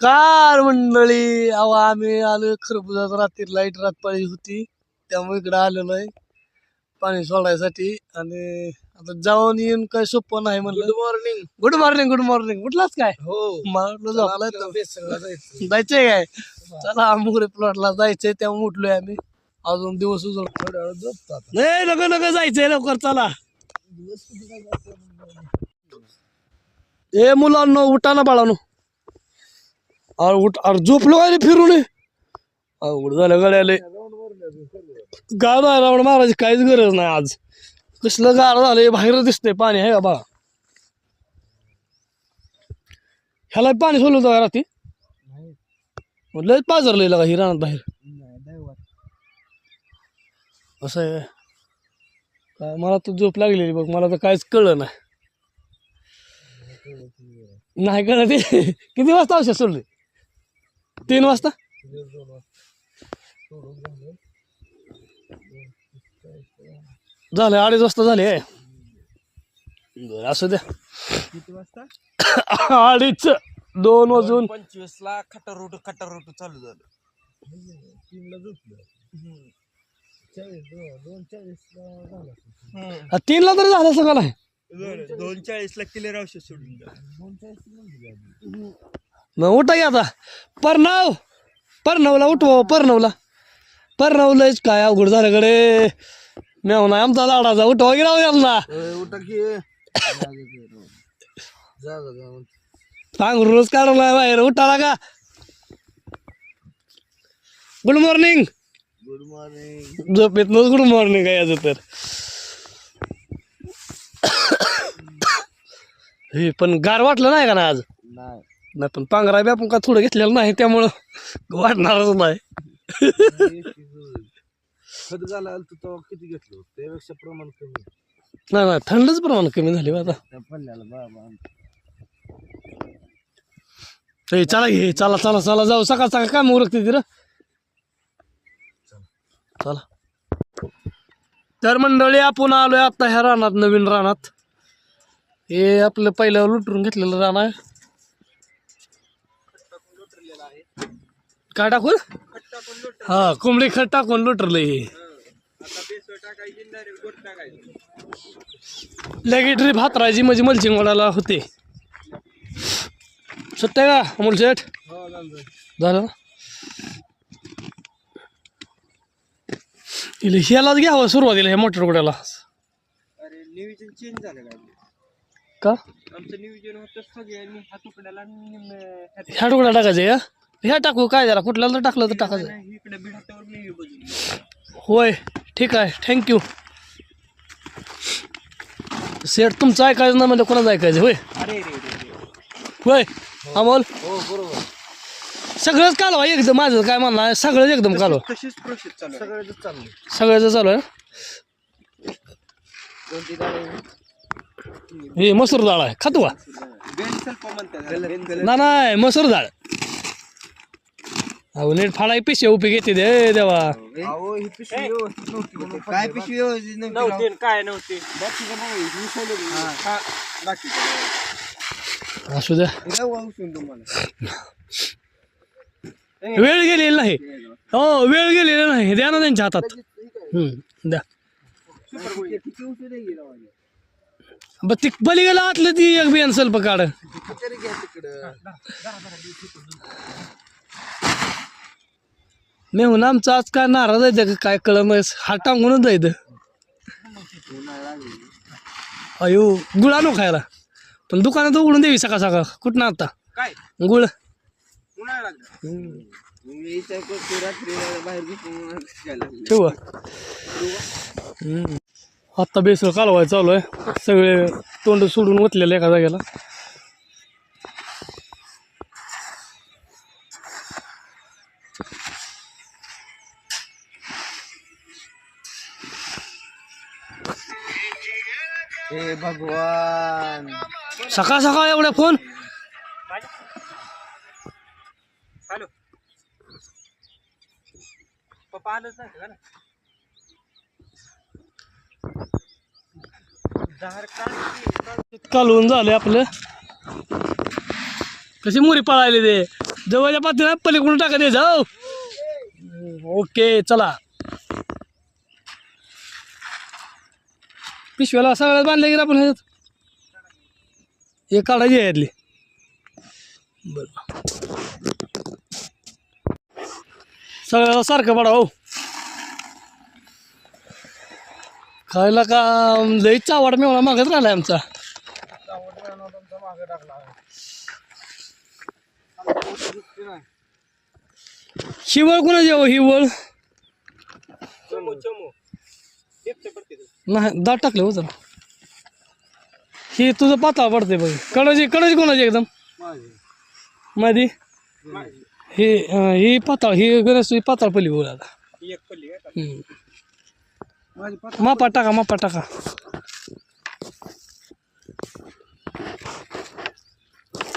नमस्कार मंडळी. अहो आम्ही आलो खरबुजात. रात्री लाइट रात पाळी होती. त्यामुळे इकडे आलेलो आहे पाणी सोडायसाठी. आणि आता जाऊन येऊन काय सोपं नाही म्हणलं. Good morning good morning good morning उठलाच काय? हो. म्हटलं झोपलाय. जायचंय. काय? चला मुगरे प्लॉटला जायचंय. त्यामुळे उठलोय आम्ही. अजून दिवस उजळ थोड्या वेळ झोपतात नाही नका नका जायचंय लवकर चला. ए मुलांनो उठा ना बाळानो. अरे उठ अरे झोपलो काय रे फिरून? अवघड झालं गड्याले गाड रावण मारायची काहीच गरज नाही आज. कसलं गाड झालंय बाहेर दिसतंय पाणी आहे का बा ह्याला पाणी सोडलं होतं का रात्री? लय पाजरलेलं का ही रानात बाहेर. असं आहे. काय मला तर झोप लागलेली बघ मला तर काहीच कळलं नाही. नाही ते. किती वाजता औषध सोडले तीन वाजता? झाले अडीच वाजता झाले बरं असू द्या. किती वाजता? अडीच दोन वाजून. पंचवीस ला खटर रोट खटर रोट चालू झालं. झोपलं. हा, तीनला तरी झालं सगळं नाही? दोन चाळीस ला क्लिअर औषध सोडून दोन चाळीस मग उठा की आता. परनव परनवला उठवा परनवला. परनवलंच काय अवघड झालं कडे मेव नाही आमचा लाडाचा उठवा की. राहू की सांगूनच काढला बाहेर उठाला का? गुड मॉर्निंग गुड मॉर्निंग झोपेत गुड मॉर्निंग आहे याचं तर. हे पण गार वाटलं नाही का ना आज? नाही. नाही पण पांघरा बी आपण का थोडं घेतलेलं नाही त्यामुळं वाटणारच नाही. खत घालायला तू तेव्हा किती घेतलं त्यापेक्षा प्रमाण कमी. नाही नाही थंडच प्रमाण कमी झाली बा आता. त्या पल्ल्याला बाबा ए चला घे चला चला चला जाऊ सकाळ सकाळ काय उरकते तिरं चला. तर मंडळी आपण आलोय आता ह्या रानात नवीन रानात. हे आपलं पहिलं लुटरून घेतलेलं रान आहे. काय टाकून हा कोंबडी खत टाकून लुटरलं हे. लगेच हातरायची म्हणजे मलचिंग वाढायला होते. सत्य का अमोल शेठ? झालं ह्यालाच घ्यावं सुरुवातीला ह्या मोटर काय का ह्या तुकड्या टाकायचे का? ह्या टाकू काय जरा कुठल्याला तर टाकलं तर टाकायचं. मी बघितलं. होय ठीक आहे थँक्यू सेठ तुमचं ऐकायचं ना म्हणजे कोणाचं ऐकायचं होय? अरे रे रे रे. होय अमोल? हो बरोबर. सगळंच कालवा एकदम माझं काय म्हणणं आहे सगळंच एकदम कालवा. तशीच प्रोसेस चालू सगळ्याचं आहे. ना? कोणती गाडी हे मसूर डाळ आहे खातो का? बेन सल्प म्हणतात ना नाही मसूर डाळ अहो नीट फाळाय पिशे उपी घेते दे देवा अहो ही पिशवी व्यवस्थित नव्हती म्हणून काय पिशवी व्यवस्थित नव्हती काय हा असू द्या तुम्हाला वेळ गेलेली नाही हो वेळ गेलेली नाही द्या ना त्यांच्या हातात हम्म, द्या किती उशीर आहे गेला माझ्या ब ती बली गेला आतलं ती एक बियाण सल्प काढ मी म्हणून आमचं आज काय नाराज आहे का काय कळ नाही हा टांगूनच जायचं अयो गुळ आणू खायला. पण दुकानात उघडून द्यावी सकाळ सकाळ. कुठं आता? काय? गुळ. ठेवू आत्ता बेसळ कालवाय चालू आहे. सगळे तोंड सोडून ओतलेले एका जागेला. हे भगवान. सकाळ सकाळ एवढ्या फोन. हॅलो पप्पा आलंच नाही का? ना जहर काढ कालवून झालंय आपलं. कशी मुरी पळायली ते. जवळच्या पातीला पलीकडून टाका दे जाऊ. ओके चला. पिशव्याला सगळ्यात बांधले गेलं आपण ह्याच्यात. हे काढायची आहे यातली. बरं. सगळ्याला सारखं पडा हो. खायला का लई चावड मिळवला मागत राहिला आमचा. हिवळ कुणा जेव हिवळ नाही दाट टाकलं हो जरा. ही तुझं पातळ पडते बघ. कडाची कडाची कोणाची एकदम? माझी. ही अं, ही पाताळ ही गणेश ही पाताळ पल्ली बोल आता. हम्म. मापा टाका मापा टाका.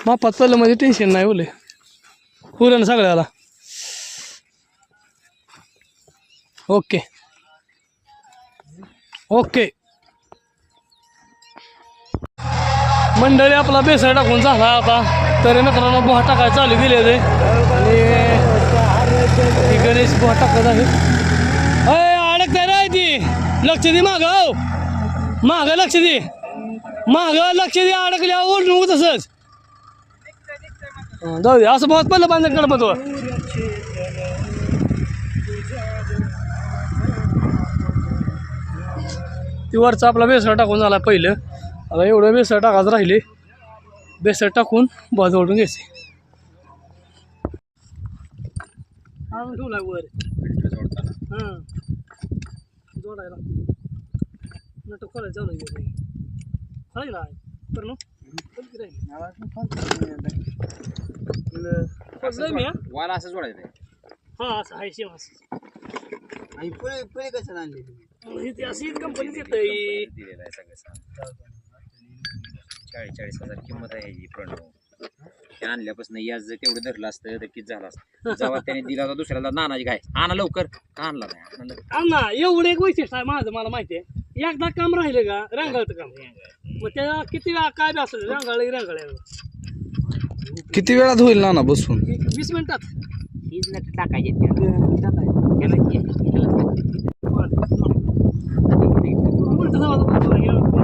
मापात पडलं म्हणजे टेन्शन नाही बोले. पुरण सगळ्याला. ओके. ओके. मंडळी आपला बेसळ टाकून झाला आता. तरी मित्रांनो बोहा टाकायला चालू केले ते. आणि गणेश बोहा टाकत आहे. अय अडकताय रे ती. लक्ष दे माग हो. माग लक्ष दे. माग लक्ष दे अडकल्या ओढून तसंच. जाऊ दे. असं बहुत पहिलं बांधलं गणपतवर. ती वरचा आपला बेसळ टाकून झाला पहिलं. आता एवढं बेसळ टाकायचं राहिले बेसळ टाकून बॉज ओढून घ्यायचे. वर. हां. जोडायला. नट तर ना वाला असं जोडायचं हा असं आहे शेव असं. आणि पुढे पुढे कसं आणले इथे अशी कंपनीत येत दिलेलं आहे सगळं चाळीस चाळीस हजार किंमत आहे ही प्रणव ते आणल्यापासून याच जर तेवढं धरलं असतं तर किती झालं असतं? जेव्हा त्याने दिला होता दुसऱ्याला नानाजी काय? आणा लवकर. का आणला नाही? आणा लवकर. अण्णा एवढं एक वैशिष्ट्य आहे माझं मला माहिती आहे. एकदा काम राहिलं का रांगाळतं काम. मग त्याला किती वेळा काय बी असलं रांगाळ रांगाळ किती वेळात होईल ना ना बसून? वीस मिनिटात. हीच नट टाकायची. त्याला उलटं जावं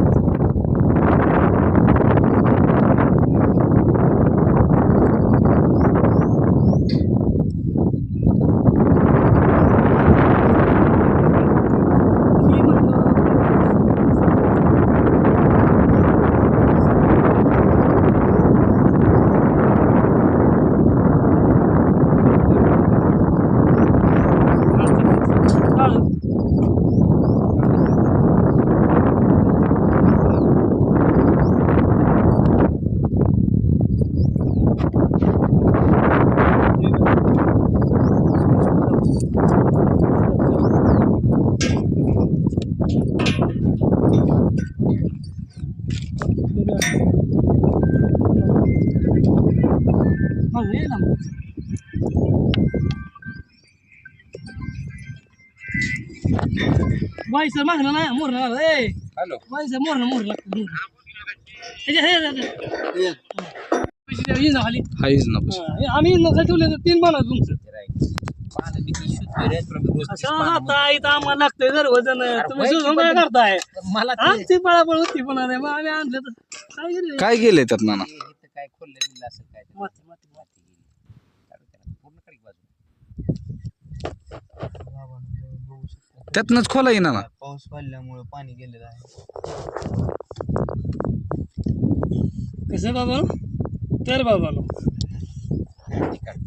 वाईसर मागणं नाही मोरणं ए हॅलो वाईसर मोरणं मोरणं लागतं खाली आम्ही नका ठेवले तर तीन माणूस तुमचं आता इथं आम्हाला लागतंय सर्वजण तुम्ही सुद्धा काय करताय मला आमची पळापळ होती पण आम्ही आणलं तर काय केलं काय गेले त्यात नाना काय खोललं बिल्लं असं काय ते माती माती माती गेली. काढू त्याला. पूर्ण कडक बाजू त्यातनंच खोला येईना ना. पाऊस पडल्यामुळे पाणी गेलेलं आहे. कसं बाबा? तर बाबा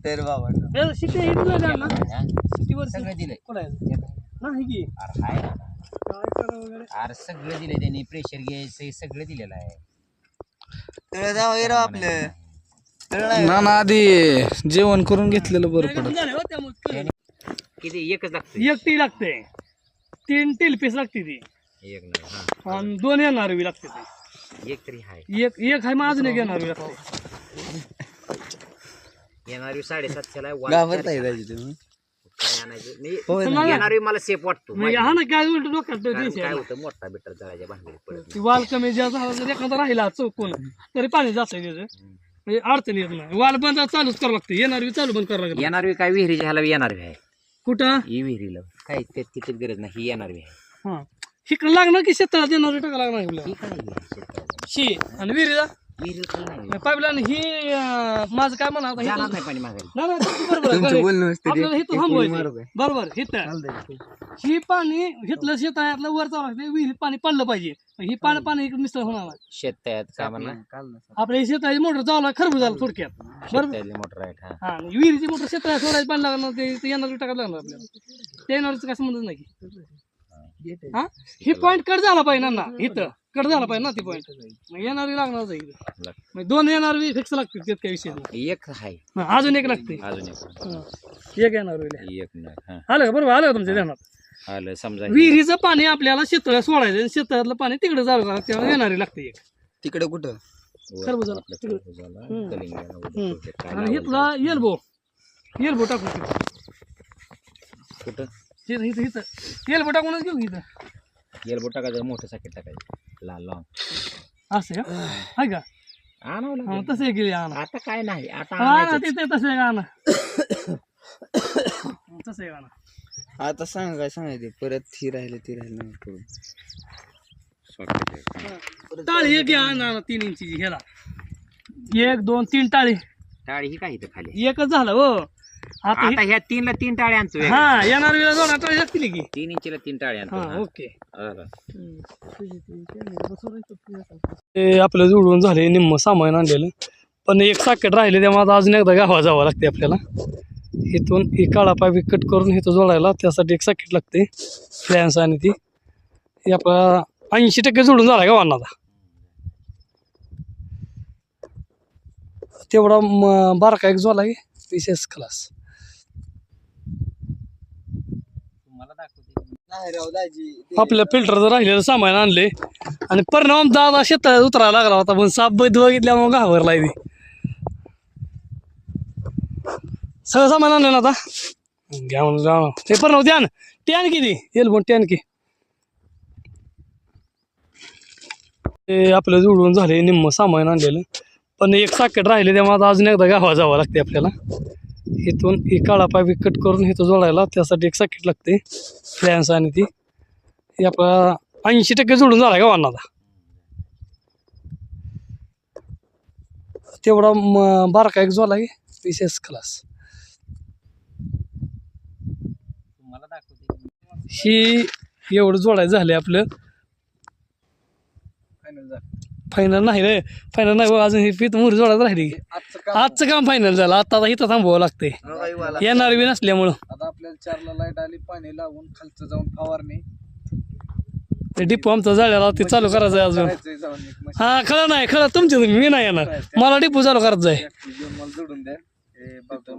तर बाबा शिट्टी हे दिलं द्या ना? शिट्टीवर सगळं दिलंय. कुठं नाही की. अरे हाय ना. काय करावं वगैरे अरे सगळं दिलंय त्यांनी. प्रेशर घ्यायचं हे सगळं दिलेलं आहे. तळ जावं हे राव आपलं. तळ नाही. नाना आधी जेवण करून घेतलेलं बरं पडत. झालं हो त्यामुळे. किती? एकच लागतं एक टी लागते. तीन टील पीस लागते ती. एक नाही हा. आणि दोन येणारवी लागते ते. एक तरी आहे एक एक आहे अजून एक येणारवी लागते. येणारी साडेसातशेला आहे, वन घाबरताय चारशे. त्याची तुम्ही काय आणायचं? होय नाही. ना. येणारी मला सेफ वाटतो म्हणजे हा ना काय उलट डोक्यात कारण काय टेन्शन होतं मोठा पडत ती वाल कमी जास्त झाला तर एखादा राहिला चौकून तरी पाणी जातं त्याचं. म्हणजे अडचण येत नाही. वाल बंद चालूच करावं लागतं. येणार चालू बंद करावं लागतं. येणार बी काय विहिरीच्या ह्याला बी येणार बी आहे. कुठं? ही विहिरीला. काय ते तिथेच गरज नाही ही येणार हा. इकडं लागणार की शेताला येणार टाका लागणार आपल्याला ही काय? शी आणि विहिरीला नाही पाईपलाईन ही अं, माझं काय म्हणा आता जाणार इथं- नाही पाणी मागायला नाही, नाही, तुमचं बरोबर आहे, असतं ते. आपल्याला थांबवायचं. काय? बरोबर ही पाणी हिथलं शेत आहे यातलं वर चालू लागतं विहिरीत पाणी पडलं पाहिजे. ही पाणी पाणी इकडे मिसळ होणार. शेत तयार आपल्या शेताची मोटर चालू आहे खरबूज झालं थोडक्यात. शेतातली मोटर आहे हा हा आणि विहिरीची मोटर शेतात सोडायची पाणी लागणार ते ते येणार टाकायला लागणार आपल्याला ते येणारच काय संबंध नाही. हा? ही पॉईंट कट झाला पाहिजे ना इथं. कट झाला पाहिजे ना ती पॉईंट मग येणारी लागणार जाईल मग दोन येणार फिक्स लागतील त्यात काही विषय नाही. एक आहे. हा, अजून एक लागते. अजून एक. हा. एक येणार होईल. एक नाही हा. आलं का? बरोबर आलं का तुमच्या ध्यानात आलं समजा हे विहिरीचं पाणी आपल्याला शेताला सोडायचं आणि शेतातलं पाणी तिकडे जावं लागतं तेव्हा येणारी लागते एक. तिकडे कुठं? खरबुजाला, तिकडे. हम्म. हम्म. आणि? इथला येलबो. येलबो टाकू तिथं कुठं? इथं इथं इथं येलबो टाकूनच घेऊ इथं एल्बो टाकायचं मोठं साकेट टाकायचं लाल लावून. असं का? हाय का? आणावं हा, लागेल. तसं गेली आणा. आता काय नाही आता ना आणायचंच. तिथे तसं आहे आणा. तसं आहे आणा. आता सांग काय सांगायचं परत ही राहिलं ती राहिलं नाही करू. सोकेट आहे. टाळी एक घ्या आणा तीन इंचीची ह्याला एक दोन तीन टाळी टाळी ही काय इथं खाली एकच झालं हो आता आता ह्या तीनला तीन टाळी आणतो हे-. हा येणार वेळेला दोन टाळी लागतील की तीन इंचीला तीन टाळी आणतो हा हा. ओके. ते आपलं जुळवून झाले निम्म सामान आणलेलं पण एक साकेट राहिले त्यामुळे आता अजून एकदा गावा जावं लागते आपल्याला इथून ही काळा पाईप कट करून इथं जोडायला त्यासाठी एक साकेट लागते. फ्लॅन्स आणि ती. आपला ऐंशी टक्के जोडून झाला गावांना आता तेवढा म- बारका एक जोला आहे. विशेष क्लास आपल्या फिल्टरचं राहिलेलं सामान आणले. आणि परिणाम दादा शेतात उतरायला लागला होता. पण साप बैद बघितल्यामुळे घाबरला ती सगळं सामान आणलं ना आता? घ्या म्हणून जा. ते परिणाम त्यान टॅन किती? येईल पण टॅन की. ते आपलं जुळवून झाले निम्म सामान आणलेलं. पण एक साकेट राहिले त्यामुळे आता अजून एकदा गावा जावं लागते आपल्याला. इथून ही काळा पाईप कट करून इथं जोडायला त्यासाठी एक साकेट लागते फ्लॅन्स आणि ती. हे आपला ऐंशी टक्के जोडून झाला गावांना आता. तेवढा बारका एक जोला आहे विशेष क्लास ही एवढं जोडायचं झालं आपलं. फायनल नाही रे. फायनल नाही बघ अजून ही पीत मुरी जोडायचं राहिली. आजचं काम फायनल झालं. आता आता इथं थांबावं लागतंय. येणार बी नसल्यामुळं. आता आपल्याला चारला लाइट आली पाणी लावून खालचं जाऊन फवारणी. ते डिपो आमचा जाळ्याला ते चालू करायचं आहे अजून. करायचंय जाऊन एक मशीन. हा खरं नाही खरं तुम्ही मी नाही येणार. मला डिपो चालू करायचं आहे घेऊन मला जोडून द्या. हे बघतो